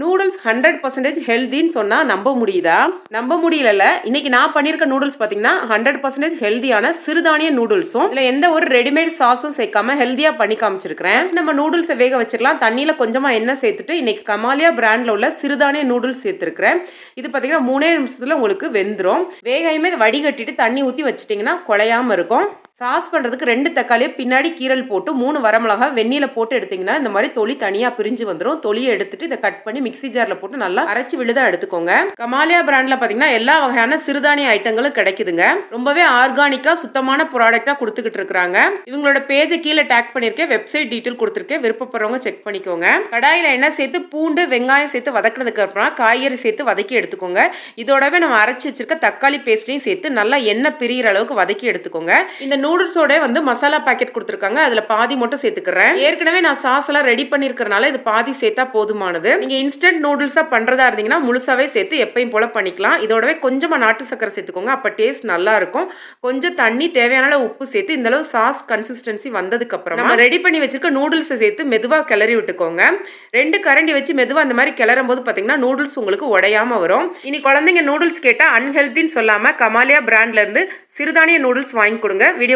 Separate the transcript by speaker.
Speaker 1: Noodles hundred percentage ஹெல்தின்னு சொன்னால் நம்ப முடியுதா? நம்ப முடியல இன்னைக்கு நான் பண்ணியிருக்க நூடுல்ஸ் பார்த்தீங்கன்னா ஹண்ட்ரட் பர்சன்டேஜ் ஹெல்தியான சிறுதானிய நூடுல்ஸும் இல்லை எந்த ஒரு ரெடிமேட் சாஸும் சேர்க்காம ஹெல்தியாக பண்ணி காமிச்சிருக்கிறேன். நம்ம நூடுல்ஸை வேக வச்சுக்கலாம் தண்ணியில் கொஞ்சமாக எண்ணெய் சேர்த்துட்டு இன்னைக்கு கமாலியா பிராண்டில் உள்ள சிறுதானிய நூடுல்ஸ் சேர்த்துருக்கிறேன். இது பார்த்தீங்கன்னா மூணே நிமிஷத்தில் உங்களுக்கு வெந்துடும் வேகையுமே வடிகட்டிட்டு தண்ணி ஊற்றி வச்சிட்டிங்கன்னா குழையாமல் இருக்கும். சாஸ் பண்ணுறதுக்கு ரெண்டு தக்காளியை பின்னாடி கீரல் போட்டு மூணு வரமிளகா வெந்நில போட்டு எடுத்தீங்கன்னா இந்த மாதிரி தொளி தனியாக பிரிஞ்சு வந்துடும் தொளியை எடுத்துட்டு இதை கட் பண்ணி மிக்ஸி ஜாரில் போட்டு நல்லா அரைச்சி விழுதாக எடுத்துக்கோங்க. கமாலியா பிராண்டில் பார்த்தீங்கன்னா எல்லா வகையான சிறுதானிய ஐட்டங்களும் கிடைக்குதுங்க. ரொம்பவே ஆர்கானிக்காக சுத்தமான ப்ராடக்டாக கொடுத்துக்கிட்டு இருக்கிறாங்க. இவங்களோட பேஜை கீழே டேக் பண்ணியிருக்கேன். வெப்சைட் டீட்டெயில் கொடுத்துருக்கேன். விருப்பப்படுறவங்க செக் பண்ணிக்கோங்க. கடாயில் எண்ணெய் சேர்த்து பூண்டு வெங்காயம் சேர்த்து வதக்கினதுக்கு அப்புறம் காய்கறி சேர்த்து வதக்கி எடுத்துக்கோங்க. இதோடவே நம்ம அரைச்சி வச்சிருக்க தக்காளி பேஸ்ட்டையும் சேர்த்து நல்லா எண்ணெய் பிரியிற அளவுக்கு வதக்கி எடுத்துக்கோங்க. இந்த நூடுல்ஸோட வந்து மசாலா பாக்கெட் கொடுத்துருக்காங்க. அதில் பாதி மட்டும் சேர்த்துக்கிறேன். ஏற்கனவே நான் சாஸ் எல்லாம் ரெடி பண்ணியிருக்கறனால இது பாதி சேர்த்தா போதுமானது. நீங்கள் இன்ஸ்டன்ட் நூடுல்ஸாக பண்ணுறதா இருந்தீங்கன்னா முழுசாவே சேர்த்து எப்பயும் போல பண்ணிக்கலாம். இதோடவே கொஞ்சமாக நாட்டு சக்கரை சேர்த்துக்கோங்க. அப்போ டேஸ்ட் நல்லா இருக்கும். கொஞ்சம் தண்ணி தேவையான உப்பு சேர்த்து இந்த அளவு சாஸ் கன்சிஸ்டன்சி வந்ததுக்கு அப்புறம் நம்ம ரெடி பண்ணி வச்சிருக்க நூடுல்ஸை சேர்த்து மெதுவாக கிளறி விட்டுக்கோங்க. ரெண்டு கரண்டி வச்சு மெதுவாக அந்த மாதிரி கிளறும் போது பார்த்தீங்கன்னா நூடுல்ஸ் உங்களுக்கு உடையாம வரும். இனி குழந்தைங்க நூடுல்ஸ் கேட்டால் அன்ஹெல்தின்னு சொல்லாமல் கமாலியா பிராண்ட்ல இருந்து சிறுதானிய நூடுல்ஸ் வாங்கி கொடுங்க. வீடியோ